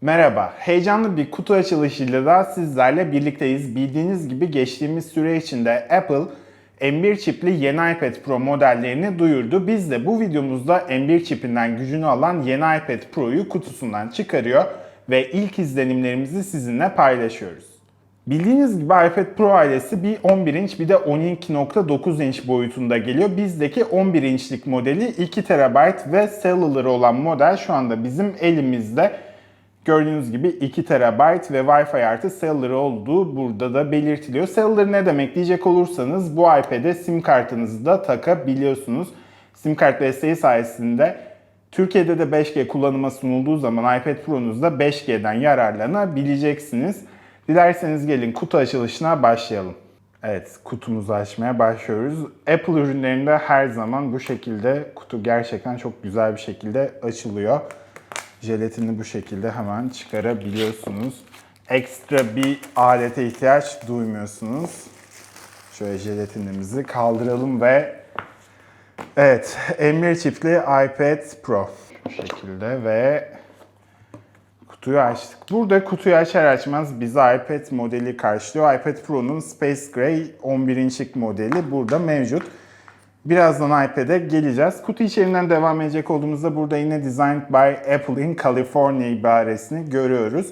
Merhaba, heyecanlı bir kutu açılışıyla da sizlerle birlikteyiz. Bildiğiniz gibi geçtiğimiz süre içinde Apple M1 çipli yeni iPad Pro modellerini duyurdu. Biz de bu videomuzda M1 çipinden gücünü alan yeni iPad Pro'yu kutusundan çıkarıyor ve ilk izlenimlerimizi sizinle paylaşıyoruz. Bildiğiniz gibi iPad Pro ailesi bir 11 inç bir de 12.9 inç boyutunda geliyor. Bizdeki 11 inçlik modeli 2 TB ve cellular olan model şu anda bizim elimizde. Gördüğünüz gibi 2 TB ve Wi-Fi artı cellular olduğu burada da belirtiliyor. Cellular ne demek diyecek olursanız bu iPad'e sim kartınızı da takabiliyorsunuz. Sim kart desteği sayesinde Türkiye'de de 5G kullanıma sunulduğu zaman iPad Pro'nuzda 5G'den yararlanabileceksiniz. Dilerseniz gelin kutu açılışına başlayalım. Evet, kutumuzu açmaya başlıyoruz. Apple ürünlerinde her zaman bu şekilde kutu gerçekten çok güzel bir şekilde açılıyor. Jelatini bu şekilde hemen çıkarabiliyorsunuz. Ekstra bir alete ihtiyaç duymuyorsunuz. Şöyle jelatinimizi kaldıralım ve evet, M1 çipli iPad Pro bu şekilde ve kutuyu açtık. Burada kutuyu açar açmaz bizi iPad modeli karşılıyor. iPad Pro'nun Space Gray 11 inçlik modeli burada mevcut. Birazdan iPad'e geleceğiz. Kutu içeriğinden devam edecek olduğumuzda burada yine Designed by Apple in California ibaresini görüyoruz.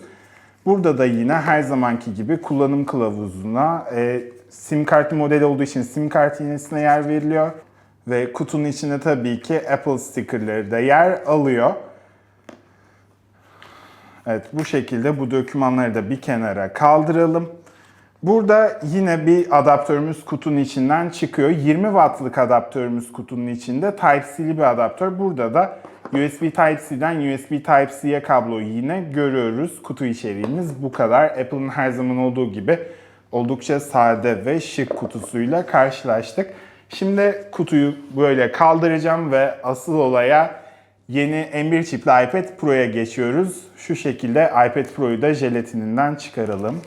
Burada da yine her zamanki gibi kullanım kılavuzuna e, sim kartı modeli olduğu için sim kart iğnesine yer veriliyor. Ve kutunun içinde tabii ki Apple stickerları da yer alıyor. Evet bu şekilde bu dokümanları da bir kenara kaldıralım. Burada yine bir adaptörümüz kutunun içinden çıkıyor. 20 wattlık adaptörümüz kutunun içinde. Type-C'li bir adaptör. Burada da USB Type-C'den USB Type-C'ye kabloyu yine görüyoruz. Kutu içeriğimiz bu kadar. Apple'ın her zaman olduğu gibi oldukça sade ve şık kutusuyla karşılaştık. Şimdi kutuyu böyle kaldıracağım ve asıl olaya yeni M1 çipli iPad Pro'ya geçiyoruz. Şu şekilde iPad Pro'yu da jelatininden çıkaralım.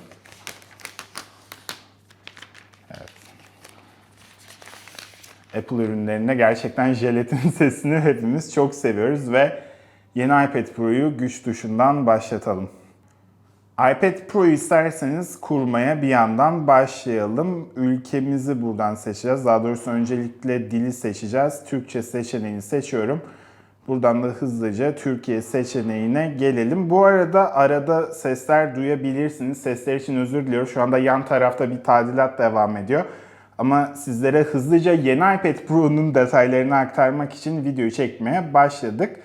Apple ürünlerinde gerçekten jelatin sesini hepimiz çok seviyoruz ve yeni iPad Pro'yu güç tuşundan başlatalım. iPad Pro'yu isterseniz kurmaya bir yandan başlayalım. Ülkemizi buradan seçeceğiz. Daha doğrusu öncelikle dili seçeceğiz. Türkçe seçeneğini seçiyorum. Buradan da hızlıca Türkiye seçeneğine gelelim. Bu arada arada sesler duyabilirsiniz. Sesler için özür diliyorum. Şu anda yan tarafta bir tadilat devam ediyor. Ama sizlere hızlıca yeni iPad Pro'nun detaylarını aktarmak için video çekmeye başladık.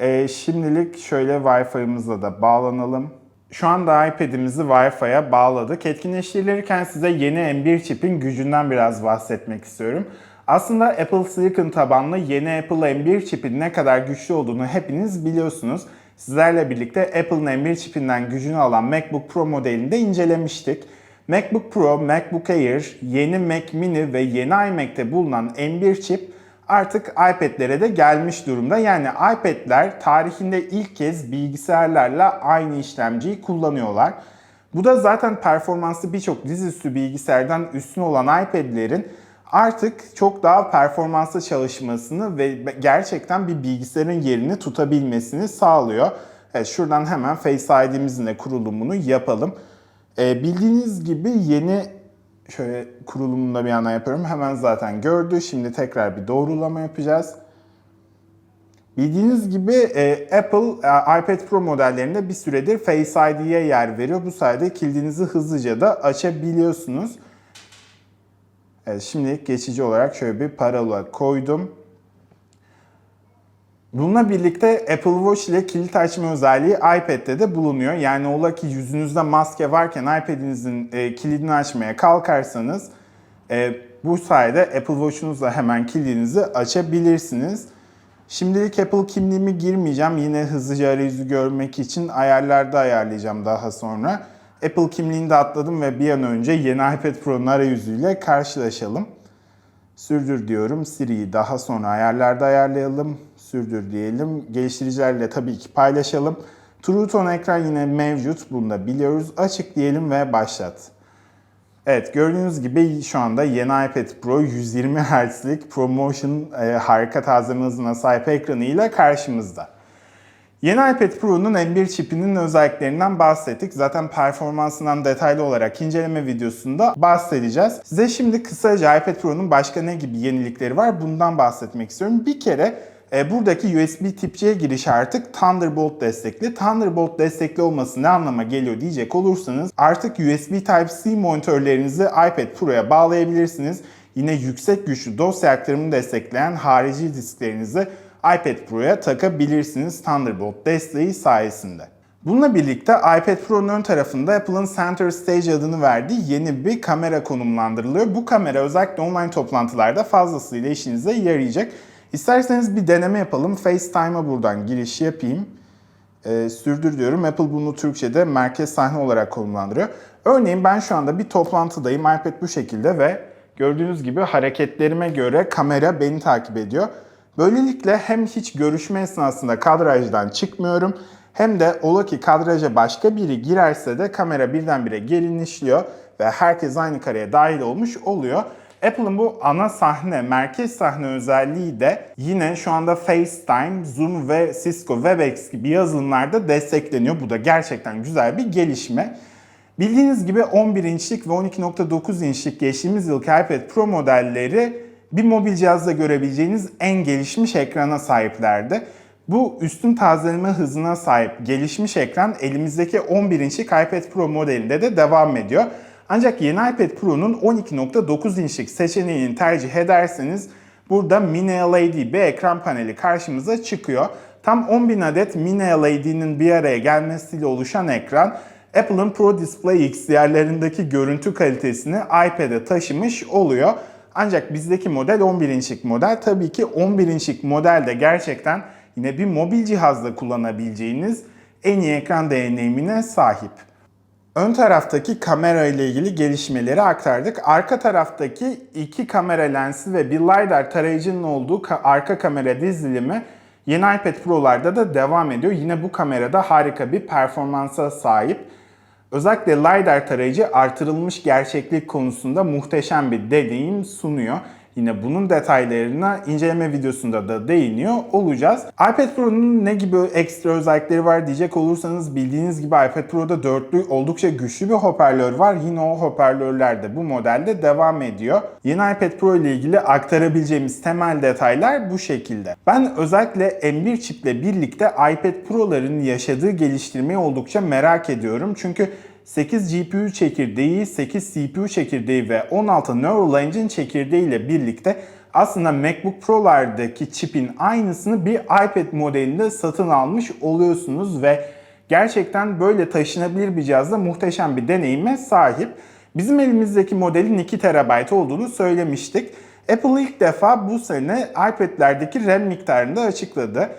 Ee, şimdilik şöyle Wi-Fi'mizle de bağlanalım. Şu anda iPad'imizi Wi-Fi'ye bağladık. Etkinleştirirken size yeni M1 çipin gücünden biraz bahsetmek istiyorum. Aslında Apple Silicon tabanlı yeni Apple M1 çipin ne kadar güçlü olduğunu hepiniz biliyorsunuz. Sizlerle birlikte Apple'ın M1 çipinden gücünü alan MacBook Pro modelini de incelemiştik. MacBook Pro, MacBook Air, yeni Mac Mini ve yeni iMac'te bulunan M1 çip artık iPad'lere de gelmiş durumda. Yani iPad'ler tarihinde ilk kez bilgisayarlarla aynı işlemciyi kullanıyorlar. Bu da zaten performanslı birçok dizüstü bilgisayardan üstün olan iPad'lerin artık çok daha performanslı çalışmasını ve gerçekten bir bilgisayarın yerini tutabilmesini sağlıyor. Evet, şuradan hemen Face ID'mizin de kurulumunu yapalım. Ee, bildiğiniz gibi yeni şöyle kurulumunu bir yandan yapıyorum. Hemen zaten gördü. Şimdi tekrar bir doğrulama yapacağız. Bildiğiniz gibi e, Apple e, iPad Pro modellerinde bir süredir Face ID'ye yer veriyor. Bu sayede kilidinizi hızlıca da açabiliyorsunuz. Evet, şimdilik geçici olarak şöyle bir parola koydum. Bununla birlikte Apple Watch ile kilit açma özelliği iPad'de de bulunuyor. Yani ola ki yüzünüzde maske varken iPad'inizin e, kilidini açmaya kalkarsanız e, bu sayede Apple Watch'unuzla hemen kilidinizi açabilirsiniz. Şimdilik Apple kimliğimi girmeyeceğim. Yine hızlıca arayüzü görmek için ayarlarda ayarlayacağım daha sonra. Apple kimliğini de atladım ve bir an önce yeni iPad Pro'nun arayüzüyle karşılaşalım. Sürdür diyorum. Siri'yi daha sonra ayarlarda ayarlayalım. Sürdür diyelim. Geliştiricilerle tabii ki paylaşalım. True Tone ekran yine mevcut. Bunu da biliyoruz. Açık diyelim ve başlat. Evet gördüğünüz gibi şu anda yeni iPad Pro 120 Hz'lik ProMotion e, harika hızına sahip ekranıyla karşımızda. Yeni iPad Pro'nun M1 çipinin özelliklerinden bahsettik. Zaten performansından detaylı olarak inceleme videosunda bahsedeceğiz. Size şimdi kısaca iPad Pro'nun başka ne gibi yenilikleri var bundan bahsetmek istiyorum. Bir kere e, buradaki USB tip C girişi artık Thunderbolt destekli. Thunderbolt destekli olması ne anlama geliyor diyecek olursanız artık USB Type-C monitörlerinizi iPad Pro'ya bağlayabilirsiniz. Yine yüksek güçlü dosya aktarımını destekleyen harici disklerinizi iPad Pro'ya takabilirsiniz Thunderbolt desteği sayesinde. Bununla birlikte iPad Pro'nun ön tarafında Apple'ın Center Stage adını verdiği yeni bir kamera konumlandırılıyor. Bu kamera özellikle online toplantılarda fazlasıyla işinize yarayacak. İsterseniz bir deneme yapalım. FaceTime'a buradan giriş yapayım. Ee, sürdür diyorum. Apple bunu Türkçe'de merkez sahne olarak konumlandırıyor. Örneğin ben şu anda bir toplantıdayım. iPad bu şekilde ve gördüğünüz gibi hareketlerime göre kamera beni takip ediyor. Böylelikle hem hiç görüşme esnasında kadrajdan çıkmıyorum hem de ola ki kadraja başka biri girerse de kamera birdenbire genişliyor ve herkes aynı kareye dahil olmuş oluyor. Apple'ın bu ana sahne, merkez sahne özelliği de yine şu anda FaceTime, Zoom ve Cisco WebEx gibi yazılımlarda destekleniyor. Bu da gerçekten güzel bir gelişme. Bildiğiniz gibi 11 inçlik ve 12.9 inçlik geçtiğimiz yılki iPad Pro modelleri bir mobil cihazda görebileceğiniz en gelişmiş ekrana sahiplerdi. Bu üstün tazeleme hızına sahip gelişmiş ekran elimizdeki 11 inçlik iPad Pro modelinde de devam ediyor. Ancak yeni iPad Pro'nun 12.9 inçlik seçeneğini tercih ederseniz burada Mini LED bir ekran paneli karşımıza çıkıyor. Tam 10.000 adet Mini LED'nin bir araya gelmesiyle oluşan ekran Apple'ın Pro Display X diğerlerindeki görüntü kalitesini iPad'e taşımış oluyor. Ancak bizdeki model 11 inçlik model. Tabii ki 11 inçlik modelde gerçekten yine bir mobil cihazda kullanabileceğiniz en iyi ekran deneyimine sahip. Ön taraftaki kamera ile ilgili gelişmeleri aktardık. Arka taraftaki iki kamera lensi ve bir LiDAR tarayıcının olduğu ka- arka kamera dizilimi yeni iPad Pro'larda da devam ediyor. Yine bu kamerada harika bir performansa sahip. Özellikle LiDAR tarayıcı artırılmış gerçeklik konusunda muhteşem bir deneyim sunuyor. Yine bunun detaylarına inceleme videosunda da değiniyor olacağız. iPad Pro'nun ne gibi ekstra özellikleri var diyecek olursanız bildiğiniz gibi iPad Pro'da dörtlü oldukça güçlü bir hoparlör var. Yine o hoparlörler de bu modelde devam ediyor. Yeni iPad Pro ile ilgili aktarabileceğimiz temel detaylar bu şekilde. Ben özellikle M1 çiple birlikte iPad Pro'ların yaşadığı geliştirmeyi oldukça merak ediyorum. Çünkü 8 GPU çekirdeği, 8 CPU çekirdeği ve 16 Neural Engine çekirdeği ile birlikte aslında MacBook Pro'lardaki çipin aynısını bir iPad modelinde satın almış oluyorsunuz ve gerçekten böyle taşınabilir bir cihazda muhteşem bir deneyime sahip. Bizim elimizdeki modelin 2 TB olduğunu söylemiştik. Apple ilk defa bu sene iPad'lerdeki RAM miktarını da açıkladı.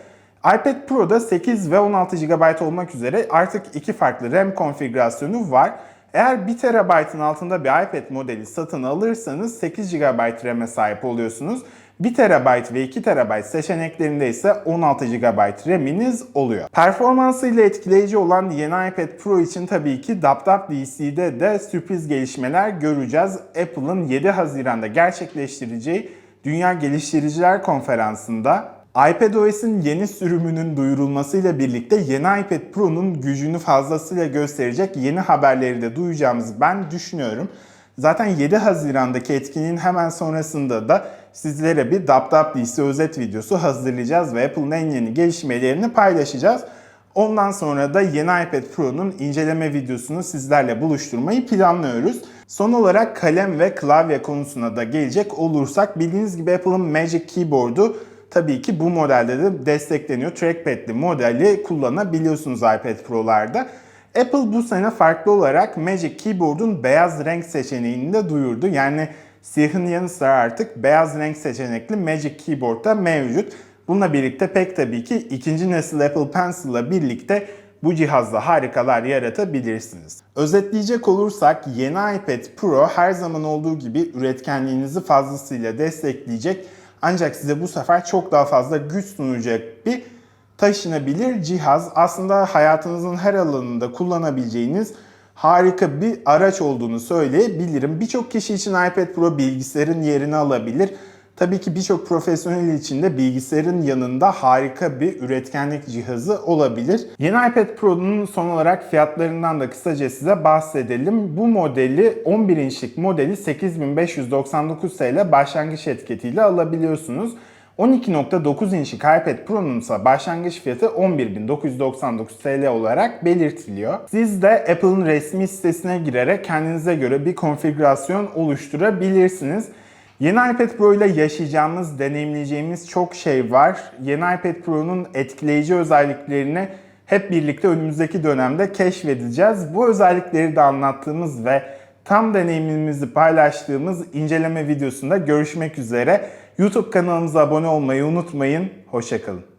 iPad Pro'da 8 ve 16 GB olmak üzere artık iki farklı RAM konfigürasyonu var. Eğer 1 TB'ın altında bir iPad modeli satın alırsanız 8 GB RAM'e sahip oluyorsunuz. 1 TB ve 2 TB seçeneklerinde ise 16 GB RAM'iniz oluyor. Performansıyla etkileyici olan yeni iPad Pro için tabii ki WWDC'de de sürpriz gelişmeler göreceğiz. Apple'ın 7 Haziran'da gerçekleştireceği Dünya Geliştiriciler Konferansı'nda iPadOS'in yeni sürümünün duyurulmasıyla birlikte yeni iPad Pro'nun gücünü fazlasıyla gösterecek yeni haberleri de duyacağımızı ben düşünüyorum. Zaten 7 Haziran'daki etkinliğin hemen sonrasında da sizlere bir WWDC özet videosu hazırlayacağız ve Apple'ın en yeni gelişmelerini paylaşacağız. Ondan sonra da yeni iPad Pro'nun inceleme videosunu sizlerle buluşturmayı planlıyoruz. Son olarak kalem ve klavye konusuna da gelecek olursak bildiğiniz gibi Apple'ın Magic Keyboard'u tabii ki bu modelde de destekleniyor. Trackpad'li modeli kullanabiliyorsunuz iPad Pro'larda. Apple bu sene farklı olarak Magic Keyboard'un beyaz renk seçeneğini de duyurdu. Yani siyahın yanı sıra artık beyaz renk seçenekli Magic Keyboard da mevcut. Bununla birlikte pek tabii ki ikinci nesil Apple Pencil ile birlikte bu cihazla harikalar yaratabilirsiniz. Özetleyecek olursak yeni iPad Pro her zaman olduğu gibi üretkenliğinizi fazlasıyla destekleyecek ancak size bu sefer çok daha fazla güç sunacak bir taşınabilir cihaz. Aslında hayatınızın her alanında kullanabileceğiniz harika bir araç olduğunu söyleyebilirim. Birçok kişi için iPad Pro bilgisayarın yerini alabilir. Tabii ki birçok profesyonel için de bilgisayarın yanında harika bir üretkenlik cihazı olabilir. Yeni iPad Pro'nun son olarak fiyatlarından da kısaca size bahsedelim. Bu modeli 11 inçlik modeli 8599 TL başlangıç etiketiyle alabiliyorsunuz. 12.9 inçlik iPad Pro'nun ise başlangıç fiyatı 11.999 TL olarak belirtiliyor. Siz de Apple'ın resmi sitesine girerek kendinize göre bir konfigürasyon oluşturabilirsiniz. Yeni iPad Pro ile yaşayacağımız, deneyimleyeceğimiz çok şey var. Yeni iPad Pro'nun etkileyici özelliklerini hep birlikte önümüzdeki dönemde keşfedeceğiz. Bu özellikleri de anlattığımız ve tam deneyimimizi paylaştığımız inceleme videosunda görüşmek üzere. YouTube kanalımıza abone olmayı unutmayın. Hoşçakalın.